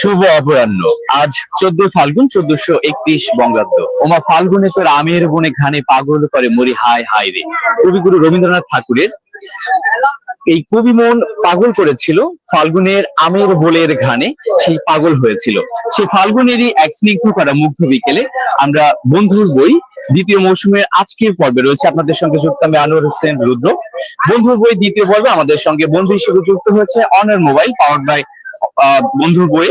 শুভ অপরাহ্ন। আজ চোদ্দ ফাল্গুন চোদ্দশো একত্রিশ বঙ্গাব্দ। ওমা ফাল্গুনে তোর আমের বনে ঘানে পাগল করে মরি, হায় হায় রে। কবিগুরু রবীন্দ্রনাথ ঠাকুরের এই কবি মন পাগল করেছিল, ফাল্গুনের আমের বোলের ঘানে সেই পাগল হয়েছিল। সেই ফাল্গুনেরই এক স্নিগ্ধ করা মুগ্ধ বিকেলে আমরা বন্ধুর বই দ্বিতীয় মৌসুমের আজকের পর্বে রয়েছে আপনাদের সঙ্গে যুক্ত আমি আনোয়ার হোসেন রুদ্র। বন্ধুর বই দ্বিতীয় পর্বে আমাদের সঙ্গে বন্ধু হিসেবে যুক্ত হয়েছে অনার মোবাইল পাওয়ার বাই বন্ধুর বই।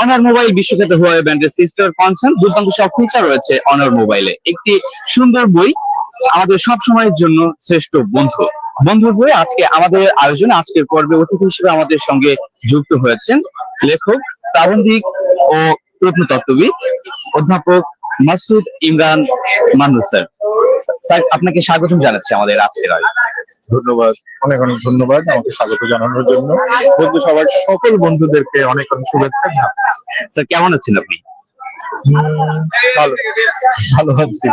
অনার মোবাইল বিশ্বখ্যাত হুয়াই ব্র্যান্ডের সিস্টার কনসার্ন দুর্দান্ত সব ফিচার রয়েছে অনার মোবাইলে একটি সুন্দর বই, আমাদের সব সময়ের জন্য শ্রেষ্ঠ বন্ধু। বন্ধুর বই আজকে আমাদের আয়োজনে, আজকের পর্বে অতিথি হিসেবে আমাদের সঙ্গে যুক্ত হয়েছেন লেখক, প্রাবন্ধিক ও প্রত্নতত্ত্ববিদ, অধ্যাপক মাসুদ ইমরান মান্নু স্যার। স্যার আপনাকে স্বাগতম জানাচ্ছি আমাদের আজকের ধন্যবাদ অনেক অনেক ধন্যবাদ আমাকে স্বাগত জানানোর জন্য। বন্ধু সবার সকল বন্ধুদেরকে অনেক অনেক শুভেচ্ছা। স্যার কেমন আছেন আপনি? ভালো ভালো আছি।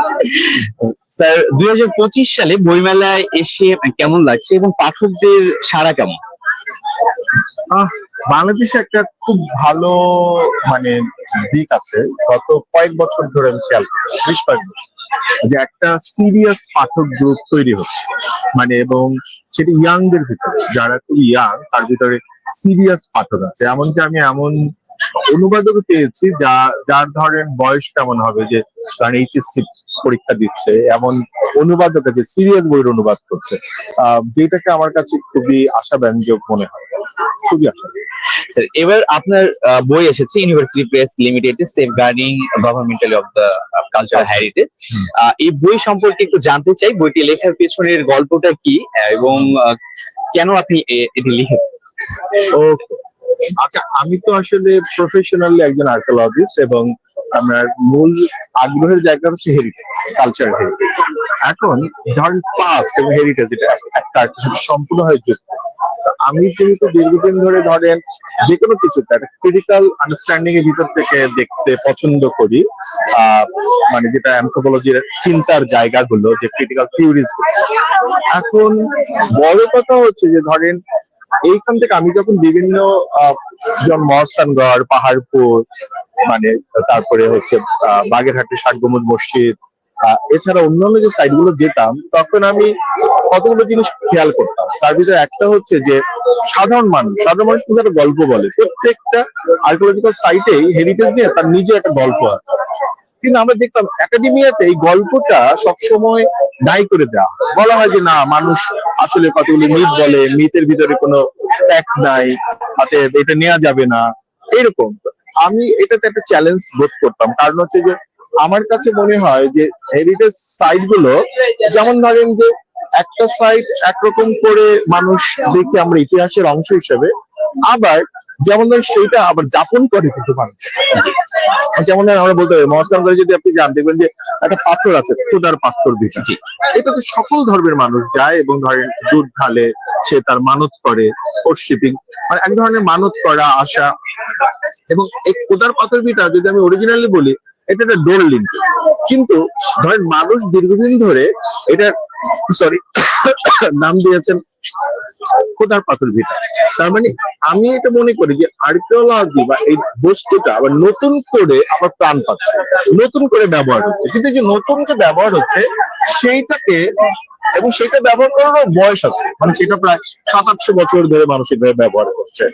স্যার দুই হাজার পঁচিশ সালে বইমেলায় এসে কেমন লাগছে এবং পাঠকদের সাড়া কেমন? বাংলাদেশে একটা খুব ভালো মানে দিক আছে। গত কয়েক বছর ধরে আমি খেয়াল করছি, বেশ কয়েক বছর। যে একটা সিরিয়াস পাঠক গ্রুপ তৈরি হচ্ছে। মানে এবং সেটা ইয়াংদের ভিতরে, যারা খুব ইয়াং তার ভিতরে সিরিয়াস পাঠক আছে। এমনকি আমি এমন অনুবাদকও পেয়েছি যা যার ধরেন বয়স কেমন হবে যে কারণ এইচএসসি পরীক্ষা দিচ্ছে এমন অনুবাদক আছে সিরিয়াস বইয়ের অনুবাদ করছে। আহ, যেটাকে আমার কাছে খুবই আশাব্যঞ্জক মনে হয়। খুবই আশা স্যার এবার আপনার বই এসেছে university press limited safeguarding governmental of the cultural heritage. এই বই সম্পর্কে একটু জানতে চাই বইটি লেখার পেছনের গল্পটা কি? এবং কেন আপনি এটি লিখেছেন? ও আচ্ছা আমি তো আসলে প্রফেশনালি একজন আর্কিওলজিস্ট এবং আমার মূল আগ্রহের জায়গা হচ্ছে হেরিটেজ কালচার হেরিটেজ এখন ধরেন পাস্ট এবং হেরিটেজ এটা একটা সম্পূর্ণভাবে যুক্ত আমি যেহেতু দীর্ঘদিন ধরে ধরেন যে কোনো কিছু একটা ক্রিটিক্যাল আন্ডারস্ট্যান্ডিং এর ভিতর থেকে দেখতে পছন্দ করি মানে যেটা অ্যান্থ্রোপোলজির চিন্তার জায়গাগুলো, যে ক্রিটিক্যাল থিওরিজ এখন বড় কথা হচ্ছে যে ধরেন এইখান থেকে আমি যখন বিভিন্ন যেমন মহস্তানগড় পাহাড়পুর মানে তারপরে হচ্ছে বাগেরহাটের ষাটগম্বুজ মসজিদ এছাড়া অন্যান্য যে সাইডগুলো যেতাম, তখন আমি কতগুলো জিনিস খেয়াল করতাম। তার ভিতরে একটা হচ্ছে যে, সাধারণ মানুষ সাধারণ মানুষ কিন্তু একটা গল্প বলে। প্রত্যেকটা আর্কিওলজিক্যাল সাইটেই হেরিটেজ নিয়ে তার নিজে একটা গল্প আছে। কিন্তু আমরা দেখতাম একাডেমিয়াতে এই গল্পটা সবসময় দায়ী করে দেওয়া বলা হয় যে, না, মানুষ আসলে কতগুলো মিথ বলে মিথের ভিতরে কোনো ফ্যাক্ট নাই, অতএব এটা নেওয়া যাবে না। এরকম আমি এটাতে একটা চ্যালেঞ্জ বোধ করতাম। কারণ হচ্ছে যে, আমার কাছে মনে হয় যে হেরিটেজ সাইটগুলো যেমন ধরেন যে, একটা সাইট একরকম করে মানুষ দেখে আমরা ইতিহাসের অংশ হিসেবে, আবার যেমন ধরেন সেইটা আবার যাপন করে কিন্তু মানুষ। যেমন ধরেন আমরা বলতে পারি মহাস্থানগড়ে যদি আপনি যান দেখবেন যে একটা পাথর আছে খোদার পাথর বিটা এটা তো সকল ধর্মের মানুষ যায় এবং ধরেন দুধ ঢালে সে তার মানত করে শিপিং মানে এক ধরনের মানত করা আশা এবং এই কোদার পাথর বিটা যদি আমি অরিজিনালি বলি এটা একটা ডোর লিঙ্ক কিন্তু ধরেন মানুষ দীর্ঘদিন ধরে এটা সরি নাম দিয়েছেন খোদার পাথর ভিটা? তার মানে আমি এটা মনে করি যে আর্কিওলজি বা এই বস্তুটা আবার নতুন করে আবার প্রাণ পাচ্ছে, নতুন করে ব্যবহার হচ্ছে। কিন্তু যে নতুন যে ব্যবহার হচ্ছে, সেইটাকে এবং সেটা ব্যবহার করারও বয়স আছে। মানে সেটা প্রায় সাত আটশো বছর ধরে মানুষ এভাবে ব্যবহার করছে।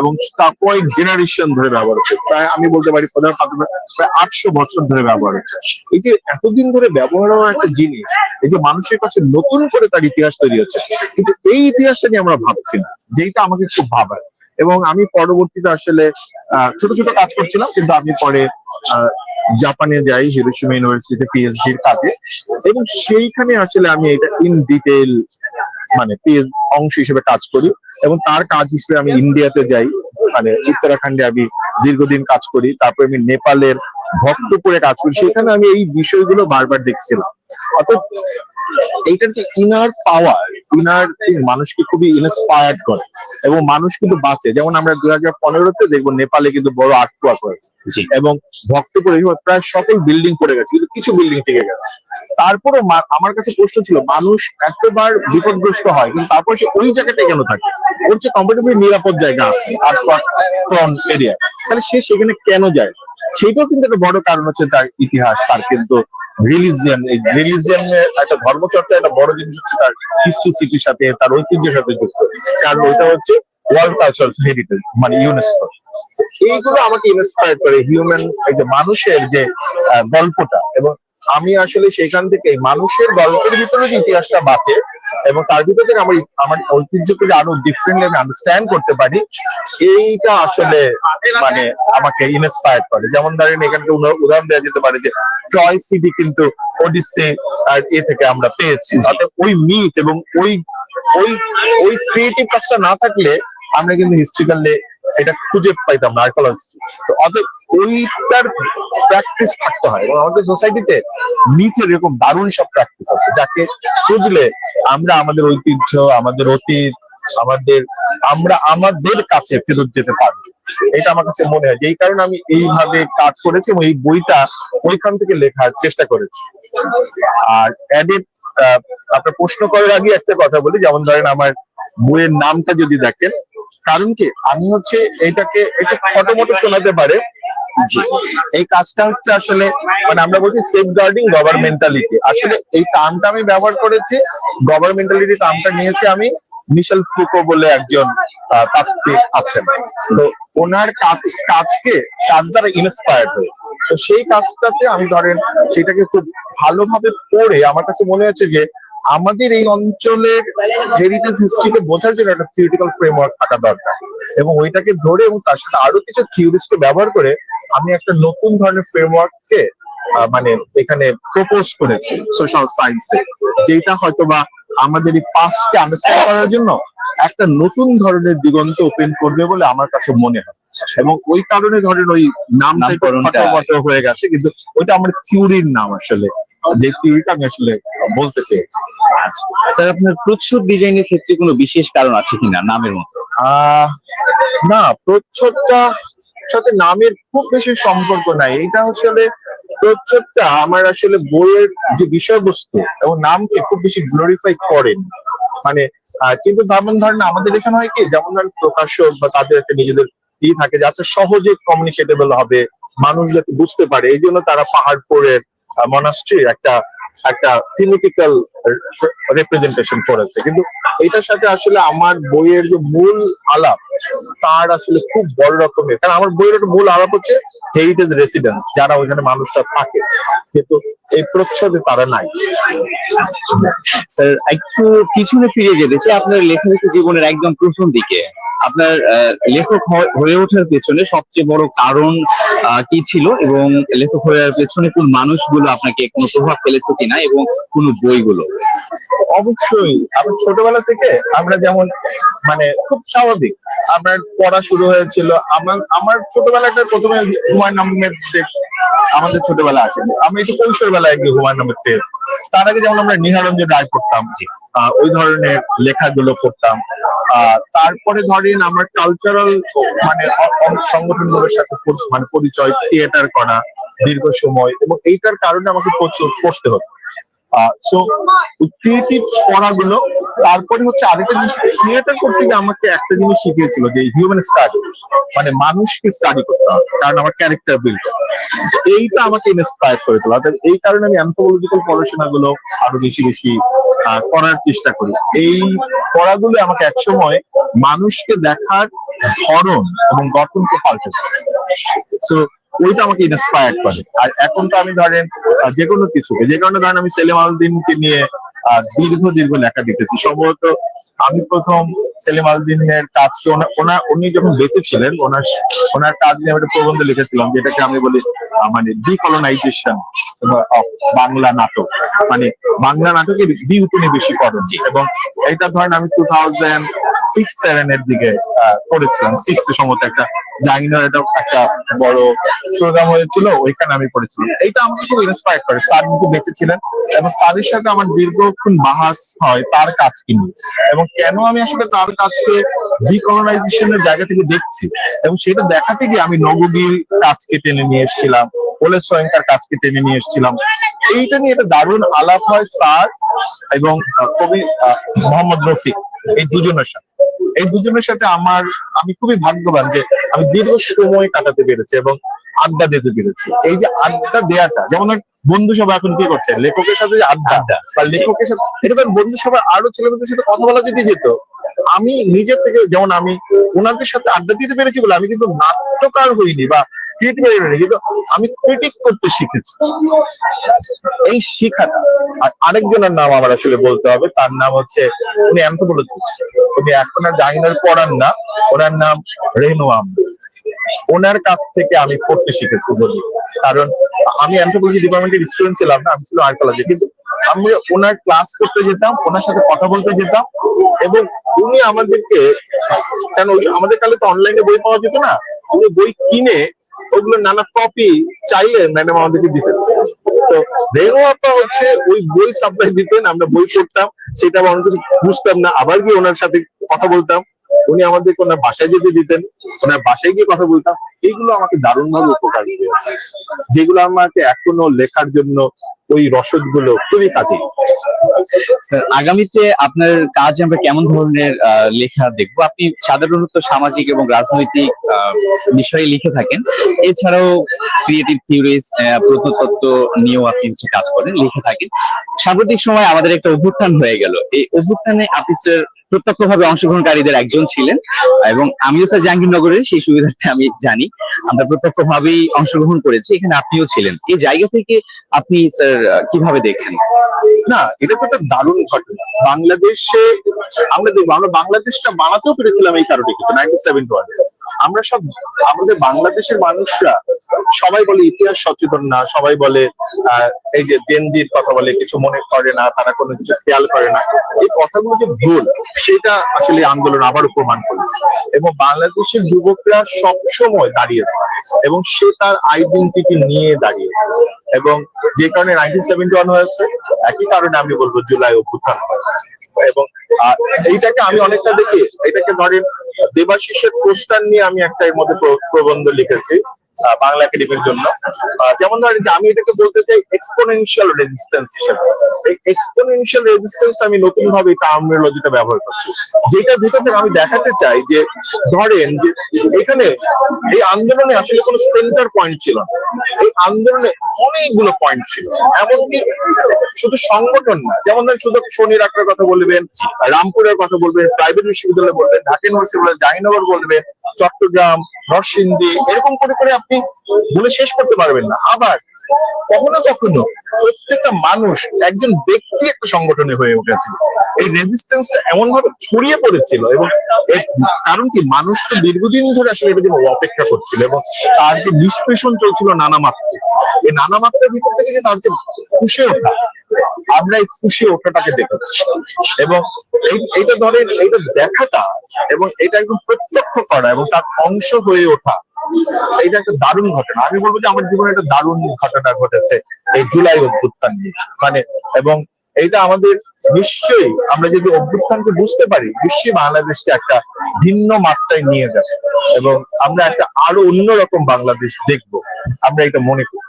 এবং তার কয়েক জেনারেশন ধরে ব্যবহার হচ্ছে। প্রায় আমি বলতে পারি প্রধান প্রায় আটশো বছর ধরে ব্যবহার হচ্ছে। এই যে এতদিন ধরে ব্যবহার হওয়া একটা জিনিস, এই যে মানুষের কাছে নতুন করে তার ইতিহাস তৈরি হচ্ছে, কিন্তু এই ইতিহাসটা নিয়ে আমরা ভাবছি না যেটা আমাকে খুব ভাবায়। এবং আমি পরবর্তীতে আসলে ছোট ছোট কাজ করছিলাম, কিন্তু আমি পরে জাপানে যাই, হিরোশিমা ইউনিভার্সিটিতে এর কাজে। এবং সেইখানে আসলে আমি এটা ইন ডিটেল মানে পিএইচ অংশ হিসেবে কাজ করি। এবং তার কাজ হিসেবে আমি ইন্ডিয়াতে যাই। মানে উত্তরাখণ্ডে আমি দীর্ঘদিন কাজ করি। তারপর আমি নেপালের ভক্তপুরে কাজ করি। সেখানে আমি এই বিষয়গুলো বারবার দেখছিলাম। অর্থাৎ এইটার যে ইনার পাওয়ার ইনার মানুষকে খুবই ইন্সপায়ার্ড করে এবং মানুষ কিন্তু বাঁচে। যেমন আমরা দুই হাজার পনেরোতে দেখব নেপালে কিন্তু বড় আর্টওয়ার্ক হয়েছে। জি। এবং ভক্তপুর প্রায় সকল বিল্ডিং পড়ে গেছে কিন্তু কিছু বিল্ডিং টিকে গেছে। তারপরও আমার কাছে প্রশ্ন ছিল মানুষ এতবার বিপদগ্রস্ত হয় কিন্তু তারপর সে ওই জায়গাটায় কেন থাকে? ওর যে কম্পারেটিভলি নিরাপদ জায়গা আছে আর্টওয়ার্ক ফ্রন্ট এরিয়া তাহলে সে সেখানে কেন যায়? সেটাও কিন্তু একটা বড় কারণ হচ্ছে তার ইতিহাস তার কিন্তু রিলিজিয়ান, এই রিলিজিয়ানের একটা ধর্মচর্চা, একটা বড় জিনিস হচ্ছে তার হিস্ট্রি সিটির সাথে, তার ঐতিহ্যের সাথে যুক্ত। কারণ ওইটা হচ্ছে ওয়ার্ল্ড কালচার হেরিটেজ মানে ইউনেস্কো এইগুলো আমাকে ইন্সপায়ার করে হিউম্যান এই যে মানুষের যে গল্পটা। এবং আমি আসলে সেখান থেকে মানুষের গল্পের ভিতরে যে ইতিহাসটা বাঁচে এবং তার ভিতর থেকে আমার আমার ঐতিহ্যকে আরও ডিফারেন্ট আমি আন্ডারস্ট্যান্ড করতে পারি, এইটা আসলে মানে আমাকে ইন্সপায়ার করে। যেমন ধরেন এখানে উদাহরণ দেওয়া যেতে পারে যে টয় সিটি কিন্তু ওডিসে আর এ থেকে আমরা পেয়েছি। অর্থাৎ ওই মিথ এবং ওই ওই ওই ক্রিয়েটিভ কাজটা না থাকলে আমরা কিন্তু হিস্ট্রিক্যালি এটা খুঁজে পাইতাম না আর্কোলজি তো অতএব ওইটার প্র্যাকটিস থাকতে হয়। এবং আমাদের সোসাইটিতে মিথের এরকম দারুণ সব প্র্যাকটিস আছে, যাকে খুঁজলে আমরা আমাদের ঐতিহ্য, আমাদের অতীত, আমাদের, আমরা আমাদের কাছে ফেরত যেতে পারব। এটা আমার কাছে মনে হয় যেই কারণে আমি এইভাবে কাজ করেছি এবং এই বইটা ওইখান থেকে লেখার চেষ্টা করেছি। আর এডিট আপনার প্রশ্ন করার আগে একটা কথা বলি, যেমন ধরেন আমার বইয়ের নামটা যদি দেখেন, কারণ কি? আমি হচ্ছে এটাকে একটু ফটো মটো শোনাতে পারে এই কাজটা হচ্ছে আসলে মানে আমরা বলছি সেফ গার্ডিং গভর্নমেন্টালিটি আসলে এই টার্মটা আমি ব্যবহার করেছি গভর্নমেন্টালিটি টার্মটা নিয়েছি আমি মিশেল ফুকো বলে একজন তাত্ত্বিক আছেন। তো ওনার কাজ, কাজকে, কাজ দ্বারা ইন্সপায়ার্ড হয়ে। তো সেই কাজটাতে আমি ধরেন সেটাকে খুব ভালোভাবে পড়ে আমার কাছে মনে হচ্ছে যে আমাদের এই অঞ্চলের হেরিটেজ হিস্ট্রিকে বোঝার জন্য একটা থিওরিটিক্যাল ফ্রেমওয়ার্ক থাকা দরকার। এবং ওইটাকে ধরে এবং তার সাথে আরও কিছু থিওরিস্টকে ব্যবহার করে আমি একটা নতুন ধরনের ফ্রেমওয়ার্ককে মানে এখানে প্রপোজ করেছি সোশ্যাল সায়েন্সে যেটা হয়তোবা আমাদের এই পাঁচকে আন্ডারস্ট্যান্ড করার জন্য একটা নতুন ধরনের দিগন্ত ওপেন করবে বলে আমার কাছে মনে হয়। এবং ওই কারণে ধরেন ওই নামটা একটু হয়ে গেছে কিন্তু ওইটা আমার থিওরির নাম আসলে যে থিওরিটা আমি আসলে বলতে চেয়েছি। স্যার আপনার প্রচ্ছদ ডিজাইনের ক্ষেত্রে কোনো বিশেষ কারণ আছে কিনা নামের মতো আহ না প্রচ্ছদটা সাথে নামের খুব বেশি সম্পর্ক নাই। এটা আসলে প্রচ্ছদটা আমার আসলে বইয়ের যে বিষয়বস্তু এবং নামকে খুব বেশি গ্লোরিফাই করেন। মানে কিন্তু যেমন ধরেন আমাদের এখানে হয় কি, যেমন ধরেন প্রকাশক বা তাদের একটা নিজেদের ই থাকে যে আচ্ছা সহজে কমিউনিকেটেবল হবে, মানুষ যাতে বুঝতে পারে। এই জন্য তারা পাহাড় পাহাড়পুরের মনাস্ট্রির একটা একটা থিমেটিক্যাল রিপ্রেজেন্টেশন করেছে। কিন্তু এটার সাথে আসলে আমার বইয়ের যে মূল আলাপ, তার আসলে খুব বড় রকমের কারণ আমার বইয়ের একটা মূল আলাপ হচ্ছে হেরিটেজ রেসিডেন্স যারা ওইখানে মানুষটা থাকে। কিন্তু এই প্রচ্ছদে তারা নাই। স্যার একটু পিছনে ফিরে যেতে চাই। আপনার লেখালেখি জীবনের একদম প্রথম দিকে। আপনার লেখক হয়ে ওঠার পেছনে সবচেয়ে বড় কারণ কি ছিল এবং লেখক হয়ে ওঠার পেছনে কোন মানুষগুলো আপনাকে কোনো প্রভাব ফেলেছে কিনা এবং কোন বইগুলো? অবশ্যই। আমার ছোটবেলা থেকে আমরা যেমন মানে খুব স্বাভাবিক আমার পড়া শুরু হয়েছিল আমার আমার ছোটবেলাটা প্রথমে হুমায়ুন আহমেদ আমাদের ছোটবেলা আছে। আমি একটু কৈশোর বেলায় গিয়ে হুমায়ুন আহমেদ পেয়েছি। তার আগে যেমন আমরা নিহারঞ্জন রায় পড়তাম আহ, ওই ধরনের লেখাগুলো পড়তাম। তারপরে ধরেন আমার কালচারাল মানে সংগঠনগুলোর সাথে মানে পরিচয় থিয়েটার করা, দীর্ঘ সময়, এবং এইটার কারণে আমাকে প্রচুর পড়তে হতো। সো ক্রিয়েটিভ পড়াগুলো, তারপরে হচ্ছে আরেকটা জিনিস থিয়েটার করতে গিয়ে আমাকে একটা জিনিস শিখিয়েছিল যে হিউম্যান স্টাডি মানে মানুষকে স্টাডি করতে হবে, কারণ আমার ক্যারেক্টার বিল্ড এইটা আমাকে ইন্সপায়ার করে তোলা। অর্থাৎ এই কারণে আমি অ্যান্থোলজিক্যাল পড়াশোনা গুলো আরও বেশি বেশি করার চেষ্টা করি। এই পড়াগুলো আমাকে একসময় মানুষকে দেখার ধরন এবং গঠনকে পাল্টে দেয়। সো ওইটা আমাকে ইন্সপায়ার করে। আর এখন তো আমি ধরেন যে কোনো কিছুকে, যে কারণে ধরেন আমি সেলিম আলদিনকে নিয়ে দীর্ঘ দীর্ঘ লেখা লিখেছি সম্ভবত আমি প্রথম সেলিম আলদিনের কাজকে ওনার উনি যখন বেঁচে ছিলেন ওনার ওনার কাজ নিয়ে একটা প্রবন্ধ লিখেছিলাম, যেটাকে আমি বলি মানে ডিকলোনাইজেশন অফ বাংলা নাটক। মানে বাংলা নাটকের বি উপনিবেশীকরণ এবং এটা ধরেন আমি টু থাউজেন্ড সিক্স সেভেন এর দিকে করেছিলাম। সিক্স এ সম্ভবত একটা জাহিনার একটা একটা বড় প্রোগ্রাম হয়েছিল, ওইখানে আমি করেছিলাম। এইটা আমাকে খুব ইন্সপায়ার করে। স্যার কিন্তু বেঁচে ছিলেন, এবং স্যারের সাথে আমার দীর্ঘক্ষণ বাহাস হয় তার কাজকে নিয়ে? এবং কেন আমি আসলে তার কাজকে ডিকলোনাইজেশনের জায়গা থেকে দেখছি? এবং সেটা দেখাতে গিয়ে আমি নবগীর কাজকে টেনে নিয়ে এসেছিলাম ওলে সোয়েঙ্কার কাজকে টেনে নিয়ে এসেছিলাম। এইটা নিয়ে একটা দারুণ আলাপ হয় স্যার এবং কবি মোহাম্মদ রফিক, এই দুজনের সাথে। এই দুজনের সাথে আমার, আমি খুবই ভাগ্যবান যে আমি দীর্ঘ সময় কাটাতে পেরেছি এবং আড্ডা দিতে পেরেছি। এই যে আড্ডা দেয়াটা, যেমন বন্ধু সবাই এখন কি করছে? লেখকের সাথে যে আড্ডা। বা লেখকের সাথে এটা ধর বন্ধু সবাই আরও ছেলেমেয়েদের সাথে কথা বলা যদি যেত আমি নিজের থেকে যেমন আমি ওনাদের সাথে আড্ডা দিতে পেরেছি বলে আমি কিন্তু নাট্যকার হইনি বা ক্রিয়েটিভ হইনি কিন্তু আমি ক্রিটিক করতে শিখেছি। এই শিখাটা আর আরেকজনের নাম আমার আসলে বলতে হবে তার নাম হচ্ছে উনি অ্যান্থোপোলজিস্ট উনি এখন আর জাহিনার পড়ান না ওনার নাম রেনু আহমেদ ওনার কাছ থেকে আমি পড়তে শিখেছি বলি। কারণ আমি অ্যান্থ্রোপোলজি ডিপার্টমেন্টের স্টুডেন্ট ছিলাম না, আমি ছিল আর্কোলজি কিন্তু আমি ওনার ক্লাস করতে যেতাম, ওনার সাথে কথা বলতে যেতাম এবং উনি আমাদেরকে, কেন আমাদের কালে তো অনলাইনে বই পাওয়া যেত না, উনি বই কিনে ওগুলো নানা কপি চাইলে ম্যাডাম আমাদেরকে দিতেন। তো আপা হচ্ছে ওই বই সাপ্লাই দিতেন, আমরা বই পড়তাম, সেটা আমরা কিছু বুঝতাম না, আবার গিয়ে ওনার সাথে কথা বলতাম। উনি আমাদেরকে ওনার বাসায় যেতে দিতেন, ওনার বাসায় গিয়ে কথা বলতাম, এইগুলো আমাকে দারুণ ভাবে উপকার দিয়েছে। যেগুলো আমাকে এখনও লেখার জন্য ওই রসদগুলো খুবই কাজে আগামীতে আপনার কাজ আমরা কেমন ধরনের লেখা দেখব? আপনি সাধারণত সামাজিক এবং রাজনৈতিক বিষয়ে লিখে থাকেন। এছাড়াও ক্রিয়েটিভ থিওরিজ প্রত্নতত্ত্ব নিয়েও আপনি হচ্ছে কাজ করেন, লিখে থাকেন। সাম্প্রতিক সময় আমাদের একটা অভ্যুত্থান হয়ে গেল। এই অভ্যুত্থানে আপনি স্যার প্রত্যক্ষভাবে অংশগ্রহণকারীদের একজন ছিলেন, এবং আমিও স্যার জাহাঙ্গীরনগরের সেই সুবিধাটা আমি জানি, আমরা প্রত্যক্ষভাবেই অংশগ্রহণ করেছি, এখানে আপনিও ছিলেন। এই জায়গা থেকে আপনি, স্যার, কীভাবে দেখছেন? না, এটা তো একটা দারুণ ঘটনা। বাংলাদেশে, আমরা দেখব, আমরা বাংলাদেশটা বানাতেও পেরেছিলাম এই কারণে কিন্তু নাইনটি সেভেন আমরা সব, আমাদের বাংলাদেশের মানুষরা সবাই বলে ইতিহাস সচেতন না, সবাই বলে এই যে জেনজির কথা বলে, কিছু মনে করে না, তারা কোনো কিছু খেয়াল করে না। এই কথাগুলো যে ভুল, সেটা আসলে আন্দোলন আবারও প্রমাণ করেছে এবং বাংলাদেশের যুবকরা সব সময় দাঁড়িয়েছে, এবং সে তার আইডেন্টিটি নিয়ে দাঁড়িয়েছে। এবং যে কারণে ওয়ান হয়েছে, একই কারণে আমি বলব জুলাই অভ্যুত্থান হয়েছে। এবং এইটাকে আমি অনেকটা দেখি, এটাকে ধরেন দেবাশিসের পোস্টার নিয়ে আমি একটা এর মধ্যে প্রবন্ধ লিখেছি। বাংলা একাডেমির জন্য। যেমন ধরেন আমি এটাকে বলতে চাই এক্সপোনেনশিয়াল রেজিস্ট্যান্স হিসেবে। এই এক্সপোনেনশিয়াল রেজিস্ট্যান্স আমি নতুন ভাবে টার্মিনোলজিটা ব্যবহার করছি। যেটার ভিতর থেকে আমি দেখাতে চাই যে, ধরেন যে এখানে এই আন্দোলনে আসলে কোনো সেন্টার পয়েন্ট ছিল না। এই আন্দোলনে অনেকগুলো পয়েন্ট ছিল। এমনকি শুধু সংগঠন না, যেমন ধরেন শুধু শনি রাখার কথা বলবেন, রামপুরের কথা বলবেন প্রাইভেট বিশ্ববিদ্যালয় বলবেন, ঢাকা ইউনিভার্সিটি বলবেন জাহিনগর বলবেন চট্টগ্রাম, নরসিংদী, এরকম করে করে আপনি বলে শেষ করতে পারবেন না। আবার কখনো কখনো প্রত্যেকটা মানুষ একজন ব্যক্তি একটা সংগঠনে হয়ে উঠেছিল। এই রেজিস্ট্যান্সটা এমন ভাবে ছড়িয়ে পড়েছিল এবং কারণ কি? মানুষ তো দীর্ঘদিন ধরে আসলে এটা জন্য অপেক্ষা করছিল এবং তার যে নিষ্পেষণ চলছিল নানা মাত্রায়। এই নানা মাত্রার ভিতর থেকে যে তার যে ফুসে ওঠা আমরা এই ফুসে ওঠাটাকে দেখেছি এবং এই- এইটা ধরেন, এইটা দেখাটা এবং এটা একদম প্রত্যক্ষ করা এবং তার অংশ হয়ে ওঠা এটা একটা দারুণ ঘটনা। আমি বলব যে আমার জীবনে একটা দারুণ ঘটনা ঘটেছে এই জুলাই অভ্যুত্থান নিয়ে। মানে এবং এইটা আমাদের নিশ্চয়ই আমরা যদি অভ্যুত্থানকে বুঝতে পারি, নিশ্চয়ই বাংলাদেশকে একটা ভিন্ন মাত্রায় নিয়ে যাবে। এবং আমরা একটা আরও অন্যরকম বাংলাদেশ দেখব। আমরা এটা মনে করি।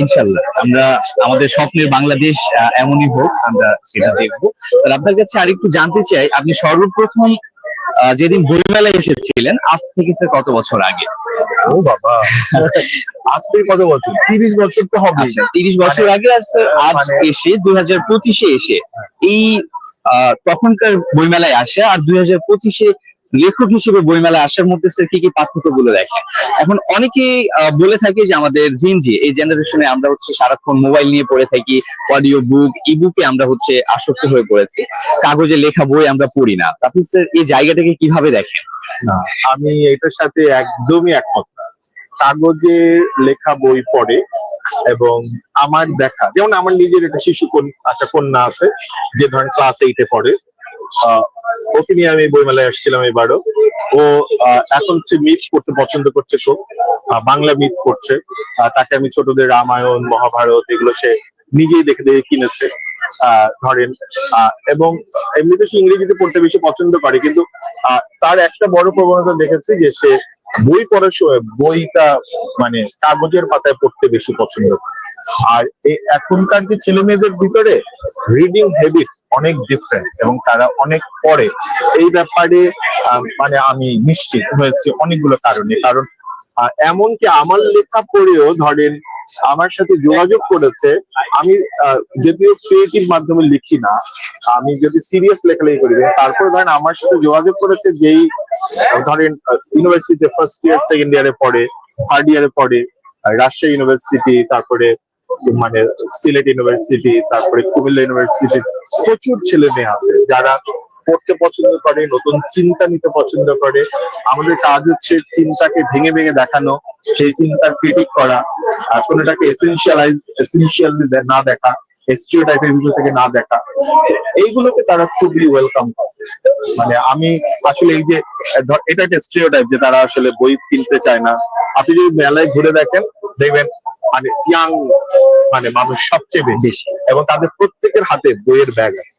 ইনশাল্লাহ আমরা আমাদের স্বপ্নের বাংলাদেশ এমনই হোক আমরা সেটা দেখব। স্যার আপনার কাছে আরেকটু জানতে চাই আপনি সর্বপ্রথম যেদিন বইমেলায় এসেছিলেন আজ থেকে স্যার কত বছর আগে? ও বাবা আজ থেকে কত বছর? তিরিশ বছর তো হবে আচ্ছা তিরিশ বছর আগে আর স্যার আজ মানে- এসে দুই হাজার পঁচিশে এসে এই তখনকার বইমেলায় আসা আর দুই হাজার পঁচিশে লেখক হিসেবে বইমেলায় আসার মধ্যে স্যার কি কি পার্থক্যগুলো দেখেন এখন অনেকেই বলে থাকে যে আমাদের জিনজি, এই জেনারেশনে আমরা হচ্ছে সারাক্ষণ মোবাইল নিয়ে পড়ে থাকি অডিও বুক ই বুকে আমরা হচ্ছে আসক্ত হয়ে পড়েছি, কাগজে লেখা বই আমরা পড়ি না। আপনি স্যার এই জায়গাটাকে কীভাবে দেখেন? না, আমি এটার সাথে একদমই একমত কাগজে লেখা বই পড়ে এবং আমার দেখা, যেমন আমার নিজের একটা শিশু একটা কন্যা আছে, যে ধরেন ক্লাস এইটে পড়ে ওকে নিয়ে আমি বইমেলায় আসছিলাম এবারও। ও এখন হচ্ছে মিথ পড়তে পছন্দ করছে খুব। বাংলা মিথ আহ, তাকে আমি ছোটদের রামায়ণ মহাভারত এগুলো সে নিজেই দেখে দেখে কিনেছে। ধরেন এবং এমনিতে সে ইংরেজিতে পড়তে বেশি পছন্দ করে কিন্তু তার একটা বড় প্রবণতা দেখেছে যে সে বই পড়ার সময় বইটা মানে কাগজের পাতায় পড়তে বেশি পছন্দ করে। আর এখনকার যে ছেলে মেয়েদের ভিতরে রিডিং হ্যাবিট অনেক ডিফারেন্ট এবং তারা অনেক পড়ে। এই ব্যাপারে মানে আমি নিশ্চিত হয়েছে অনেকগুলো কারণে। কারণ এমনকি আমার লেখা পড়েও ধরেন আমার সাথে যোগাযোগ করেছে, আমি যদিও ক্রিয়েটিভ মাধ্যমে লিখি না, আমি যদি সিরিয়াস লেখালেখি করি তারপর ধরেন আমার সাথে যোগাযোগ করেছে যেই, ধরেন ইউনিভার্সিটিতে ফার্স্ট ইয়ার সেকেন্ড ইয়ারে পড়ে থার্ড ইয়ারে পড়ে, রাজশাহী ইউনিভার্সিটি তারপরে মানে সিলেট ইউনিভার্সিটি, তারপরে কুমিল্লা ইউনিভার্সিটি, প্রচুর ছেলে মেয়ে আছে যারা পড়তে পছন্দ করে, নতুন চিন্তা নিতে পছন্দ করে। আমাদের কাজ হচ্ছে চিন্তাকে ভেঙে ভেঙে দেখানো, সেই চিন্তার ক্রিটিক করা, আর কোনোটাকে এসেনশিয়ালাইজ এসেনশিয়াল না দেখা এসটিও টাইপের ভিতর থেকে না দেখা। এইগুলোকে তারা খুবই ওয়েলকাম করে। মানে আমি আসলে এই যে এটা একটা স্টিরিও টাইপ যে তারা আসলে বই কিনতে চায় না। আপনি যদি মেলায় ঘুরে দেখেন, দেখবেন মানে ইয়াং মানে মানুষ সবচেয়ে বেশি। এবং তাদের প্রত্যেকের হাতে বইয়ের ব্যাগ আছে।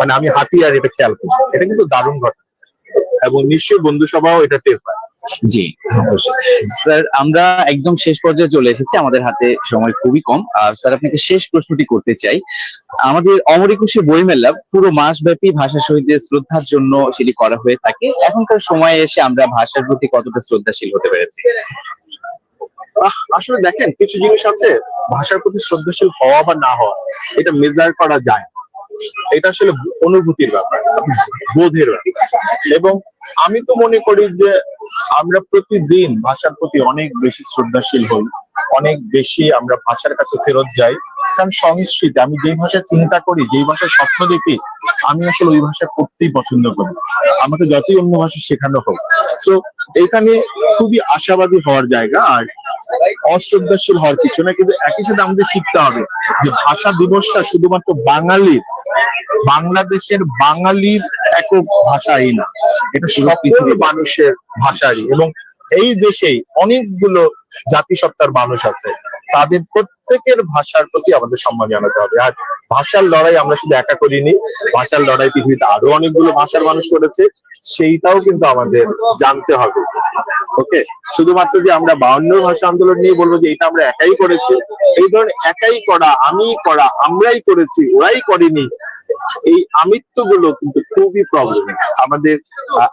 মানে আমি হাতি আর এটা খেয়াল করি। এটা কিন্তু দারুণ ঘটনা। এবং নিশ্চয়ই বন্ধু সভাও এটা টের পায়। জি স্যার আমরা একদম শেষ পর্যায়ে চলে এসেছি। আমাদের হাতে সময় খুবই কম। আর স্যার আপনাকে শেষ প্রশ্নটি করতে চাই। আমাদের অমর একুশে বইমেলা পুরো মাস ব্যাপী ভাষা শহীদদের শ্রদ্ধার জন্য সেটি করা হয়ে থাকে। এখনকার সময়ে এসে আমরা ভাষার প্রতি কতটা শ্রদ্ধাশীল হতে পেরেছি? আসলে দেখেন, কিছু জিনিস আছে ভাষার প্রতি শ্রদ্ধাশীল হওয়া বা না হওয়া, এটা মেজার করা যায়। এটা আসলে অনুভূতির ব্যাপার, বোধের ব্যাপার। এবং আমি তো মনে করি যে আমরা প্রতিদিন ভাষার প্রতি অনেক বেশি শ্রদ্ধাশীল হই, অনেক বেশি আমরা ভাষার কাছে ফেরত যাই। কারণ সংস্কৃতি, আমি যেই ভাষা চিন্তা করি, যেই ভাষায় স্বপ্ন দেখি, আমি আসলে ওই ভাষা পড়তেই পছন্দ করি। আমাকে যতই অন্য ভাষা শেখানো হোক। তো এখানে খুবই আশাবাদী হওয়ার জায়গা। আর অশ্রদ্ধাশীল হওয়ার কিছু না কিন্তু একই সাথে আমাদের শিখতে হবে যে ভাষা দিবসটা শুধুমাত্র বাঙালির, বাংলাদেশের বাঙালির একক ভাষাই না, এটা সকল মানুষের ভাষারই। এবং এই দেশেই অনেকগুলো জাতিসত্তার মানুষ আছে। তাদের প্রত্যেকের ভাষার প্রতি আমাদের সম্মান জানাতে হবে। আর ভাষার লড়াই আমরা শুধু একা করিনি, ভাষার লড়াই পৃথিবীতে আরও অনেকগুলো ভাষার মানুষ করেছে, সেইটাও কিন্তু আমাদের জানতে হবে। ওকে? শুধুমাত্র যে আমরা বাউন্ন ভাষা আন্দোলন নিয়ে বলব যে এটা আমরা একাই করেছি, এই ধরনের একাই করা আমি করা, আমরাই করেছি, ওরাই করেনি, এই আমিত্বগুলো কিন্তু খুবই প্রবলেম আমাদের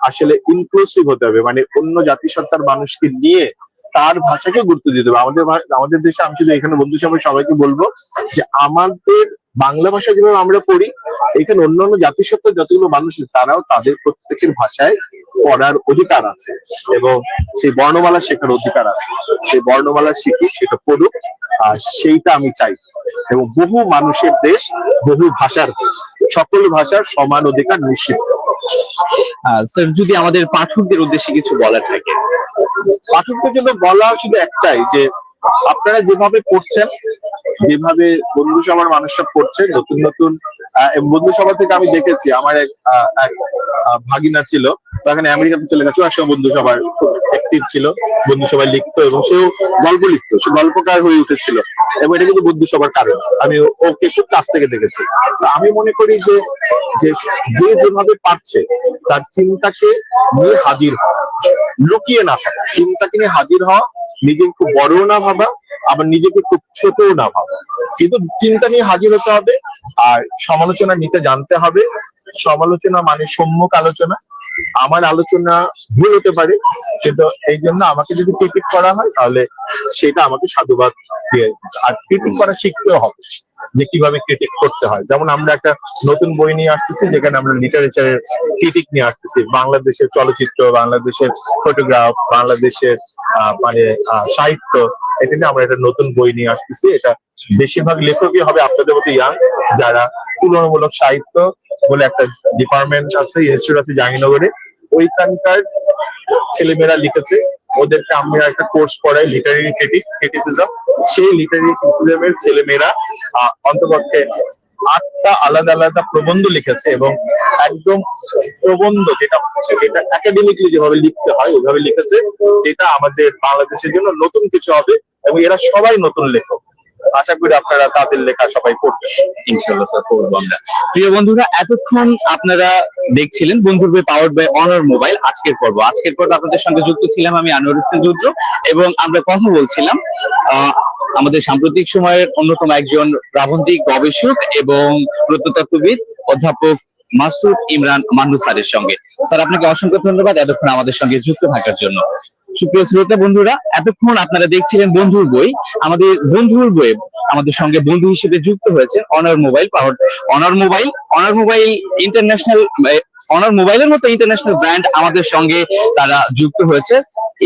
আসলে ইনক্লুসিভ হতে হবে মানে অন্য জাতিসত্তার মানুষকে নিয়ে তার ভাষাকে গুরুত্ব দিতে হবে। আমাদের আমাদের দেশে আমি শুধু এখানে বন্ধু সবাই সবাইকে বলব যে আমাদের বাংলা ভাষা যেভাবে আমরা পড়ি, এখানে অন্যান্য জাতিসত্তার যতগুলো মানুষ তারাও তাদের প্রত্যেকের ভাষায় পড়ার অধিকার আছে এবং সেই বর্ণমালা শেখার অধিকার আছে। সেই বর্ণমালা শিখুক, সেটা পড়ুক, আর সেইটা আমি চাই। এবং বহু মানুষের দেশ, বহু ভাষার দেশ, সকল ভাষার সমান অধিকার নিশ্চিত স্যার যদি আমাদের পাঠকদের উদ্দেশ্যে কিছু বলার থাকে। পাঠকদের জন্য বলা শুধু একটাই, যে আপনারা যেভাবে পড়ছেন যেভাবে বন্ধু সভার মানুষরা পড়ছে নতুন নতুন বন্ধু সভা থেকে আমি দেখেছি, আমার এক ভাগিনা ছিল তখন আমেরিকাতে চলে গেছে একসময় বন্ধু সভার অ্যাক্টিভ ছিল, বন্ধু সভায় লিখতো এবং সেও গল্প লিখতো, সে গল্পকার হয়ে উঠেছিল। এবং এটা কিন্তু বুদ্ধি সবার কারণ। আমি ওকে খুব কাছ থেকে দেখেছি। আমি মনে করি যে যে যেভাবে পারছে, তার চিন্তাকে নিয়ে হাজির হওয়া। লুকিয়ে না থাকা। চিন্তাকে নিয়ে হাজির হওয়া নিজের খুব বড় না ভাবা আবার নিজেকে খুব ছোটও না ভাবা। কিন্তু চিন্তা নিয়ে হাজির হতে হবে, আর সমালোচনা নিতে জানতে হবে। সমালোচনা মানে সম্মুখ আলোচনা। আমার আলোচনা ভুল হতে পারে, কিন্তু এই জন্য আমাকে যদি ক্রিটিক করা হয়, তাহলে সেটা আমাকে সাধুবাদ দিয়ে আর ক্রিটিক করা শিখতেও হবে, যে কীভাবে ক্রিটিক করতে হয়। যেমন আমরা একটা নতুন বই নিয়ে আসতেছি, যেখানে আমরা লিটারেচারের ক্রিটিক নিয়ে আসতেছি। বাংলাদেশের চলচ্চিত্র, বাংলাদেশের ফটোগ্রাফ বাংলাদেশের মানে সাহিত্য, এটা নিয়ে আমরা একটা নতুন বই নিয়ে আসতেছি। এটা বেশিরভাগ লেখকই হবে আপনাদের মতো ইয়াং যারা তুলনামূলক সাহিত্য বলে একটা ডিপার্টমেন্ট আছে ইনস্টিটিউট আছে জাহাঙ্গীরনগরে। ওইখানকার ছেলেমেয়েরা লিখেছে। ওদেরকে আমরা একটা কোর্স পড়াই লিটারারি ক্রিটিক্স ক্রিটিসিজম সেই লিটারারি ক্রিটিসিজমের ছেলেমেয়েরা অন্তপক্ষে আটটা আলাদা আলাদা প্রবন্ধ লিখেছে এবং একদম প্রবন্ধ যেটা যেটা একাডেমিকলি যেভাবে লিখতে হয়, ওইভাবে লিখেছে, যেটা আমাদের বাংলাদেশের জন্য নতুন কিছু হবে এবং এরা সবাই নতুন লেখক। আশা করি আপনারা তাদের লেখা সবাই পড়বেন। ইনশাল্লাহ স্যার করব আমরা। প্রিয় বন্ধুরা, এতক্ষণ আপনারা দেখছিলেন বন্ধুর বই পাওয়ার বাই অনার মোবাইল আজকের পর্ব। আজকের পর্ব আপনাদের সঙ্গে যুক্ত ছিলাম আমি আনোয়ার হোসেন রুদ্র এবং আমরা কথা বলছিলাম আমাদের সাম্প্রতিক সময়ের অন্যতম একজন প্রাবন্ধিক গবেষক এবং প্রত্নতত্ত্ববিদ অধ্যাপক মাসুদ ইমরান মান্নু স্যারের সঙ্গে। স্যার, আপনাকে অসংখ্য ধন্যবাদ এতক্ষণ আমাদের সঙ্গে যুক্ত থাকার জন্য। সুপ্রিয় শ্রোতা বন্ধুরা, এতক্ষণ আপনারা দেখছিলেন বন্ধুর বই। আমাদের বন্ধুর বই আমাদের সঙ্গে বন্ধু হিসেবে যুক্ত হয়েছে Honor mobile power Honor mobile Honor mobile international Honor মোবাইলের মতো ইন্টারন্যাশনাল ব্র্যান্ড আমাদের সঙ্গে তারা যুক্ত হয়েছে।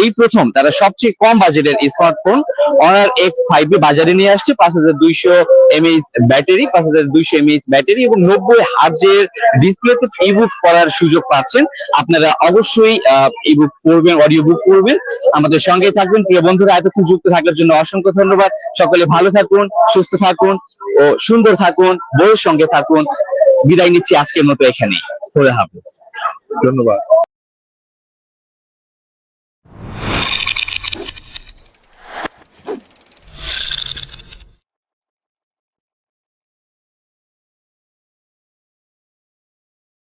এই প্রথম তারা সবচেয়ে কম বাজেটের স্মার্টফোন অনার এক্স ফাইভ বাজারে নিয়ে আসছে, পাঁচ হাজার দুইশো এমএইচ ব্যাটারি পাঁচ হাজার দুইশো এমএইচ ব্যাটারি এবং নব্বই হার্জের ডিসপ্লেতে ইবুক করার সুযোগ পাচ্ছেন। আপনারা অবশ্যই ইবুক করবেন অডিও বুক করবেন আমাদের সঙ্গে থাকবেন। প্রিয় বন্ধুরা, এতক্ষণ যুক্ত থাকার জন্য অসংখ্য ধন্যবাদ। সকলে ভালো থাকুন সুস্থ থাকুন ও সুন্দর থাকুন বউর সঙ্গে থাকুন। বিদায় নিচ্ছি আজকের মতো এখানেই। হাফেজ। ধন্যবাদ।